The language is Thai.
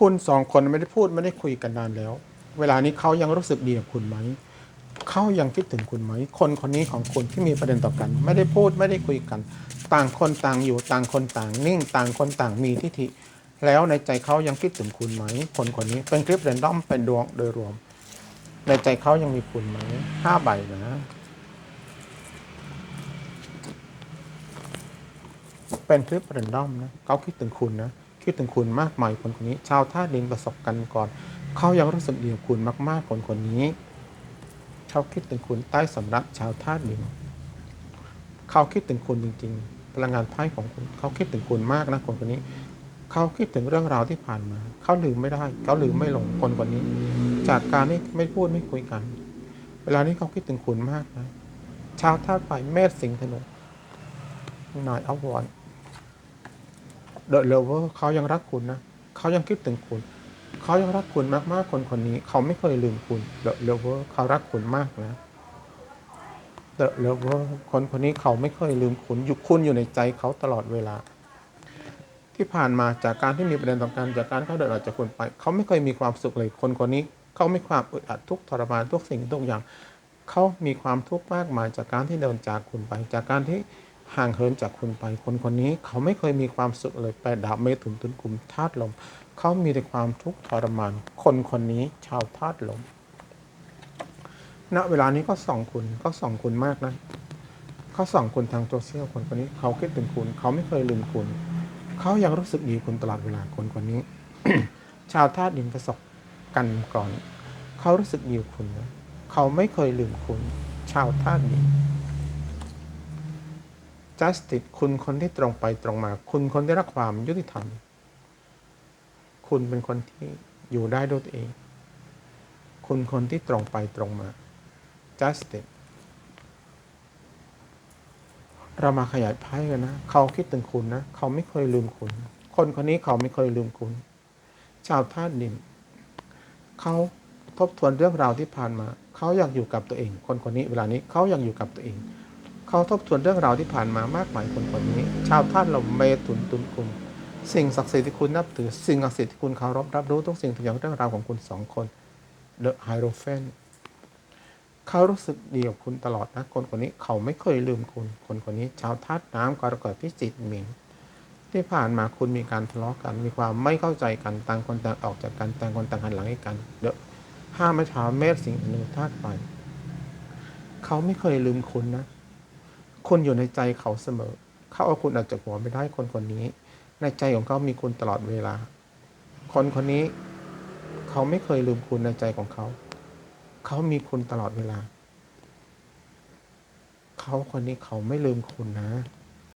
คุณสองคนไม่ได้พูดไม่ได้คุยกันนานแล้ว เวลานี้เขายังรู้สึกดีกับคุณไหม เขายังคิดถึงคุณไหม คนคนนี้ของคุณที่มีประเด็นต่อกัน ไม่ได้พูดไม่ได้คุยกัน ต่างคนต่างอยู่ต่างคนต่างนิ่ง ต่างคนต่างมีทิฏฐิ แล้วในใจเขายังคิดถึงคุณไหม คนคนนี้เป็นคลิปเรนดอมเป็นดวงโดยรวม ในใจเขายังมีคุณไหมห้าใบนะเป็นคลิปเรนดอมนะเขาคิดถึงคุณนะ คิดถึงคุณมากมายคนคนนี้ ชาวธาตุดินประสบกันก่อน เขายังรู้สึกดีกับคุณมาก ๆ คนคนนี้ เขาคิดถึงคุณใต้สำรับชาวธาตุดิน เขาคิดถึงคุณจริง ๆ พลังงานไพ่ของคุณ เขาคิดถึงคุณมากนะคนคนนี้ เขาคิดถึงเรื่องราวที่ผ่านมา เขาลืมไม่ได้ เขาลืมไม่ลงคนคนนี้ จากการที่ไม่พูดไม่คุยกัน เวลานี้เขาคิดถึงคุณมากนะ ชาวธาตุไฟเมษสิงห์ธนูนายอวอน เดอะเลเวอร์เขายังรักคุณนะ เขายังคิดถึงคุณ เขายังรักคุณมากๆ คนคนนี้ เขาไม่เคยลืมคุณเดอะเลเวอร์เขารักคุณมากนะเดอะเลเวอร์คนคนนี้เขาไม่เคยลืมคุณ อยู่คุณอยู่ในใจเขาตลอดเวลา ที่ผ่านมาจากการที่มีประเด็นต่อกันจากการเขาเดินออกจากคุณไป เขาไม่เคยมีความสุขเลย คนคนนี้ เขาไม่ความอึดอัดทุกทรมานทุกสิ่งทุกอย่าง เขามีความทุกข์มากมายจากการที่เดินจากคุณไป จากการที่ ห่างเหินจากคุณไป คนคนนี้เขาไม่เคยมีความสุขเลยแปดดาบเมถุนตุนกลุ่มธาตุลม เขามีแต่ความทุกข์ทรมาน คนคนนี้ชาวธาตุลม ณ เวลานี้ก็ส่องคุณก็ส่องคุณมากนะเขาส่องคุณทางโซเชียลคนคนนี้ เขาคิดถึงคุณ เขาไม่เคยลืมคุณ เขายังรู้สึกดีคุณตลอดเวลาคนคนนี้ ชาวธาตุดินประสบกันก่อน เขารู้สึกดีคุณนะเขาไม่เคยลืมคุณ ชาวธาตุดิน justice คุณคนที่ตรงไปตรงมา คุณคนที่รักความยุติธรรม คุณเป็นคนที่อยู่ได้ด้วยตัวเอง คุณคนที่ตรงไปตรงมา justice เรามาขยายไพ่กันนะ เขาคิดถึงคุณนะ เขาไม่เคยลืมคุณ คนคนนี้เขาไม่เคยลืมคุณ ชาวธาตุดิน เขาทบทวนเรื่องราวที่ผ่านมา เขาอยากอยู่กับตัวเอง คนคนนี้เวลานี้เขาอยากอยู่กับตัวเอง เขาทบทวนเรื่องราวที่ผ่านมามากมายคนคนนี้ ชาวธาตุลมเมตุนตุนคุม สิ่งศักดิ์สิทธิ์ที่คุณนับถือ สิ่งศักดิ์สิทธิ์ที่คุณเคารพรับรู้ทุกสิ่งทุกอย่างเรื่องราวของคุณสองคน The Hierophant เขารู้สึกดีกับคุณตลอดนะคนคนนี้เขาไม่เคยลืมคุณ คนคนนี้ ชาวธาตุน้ำกรกฎพิจิตรมินที่ผ่านมาคุณมีการทะเลาะกัน มีความไม่เข้าใจกันต่างคนต่างออกจากกันต่างคนต่างหันหลังให้กันเดอะห้าไม้เท้าเมษสิงห์อนุธาตุไฟเขาไม่เคยลืมคุณนะ คุณอยู่ในใจเขาเสมอ เขาเอาคุณออกจากหัวไม่ได้คนคนนี้ ในใจของเขามีคุณตลอดเวลา คนคนนี้ เขาไม่เคยลืมคุณในใจของเขา เขามีคุณตลอดเวลา เขาคนนี้เขาไม่ลืมคุณนะ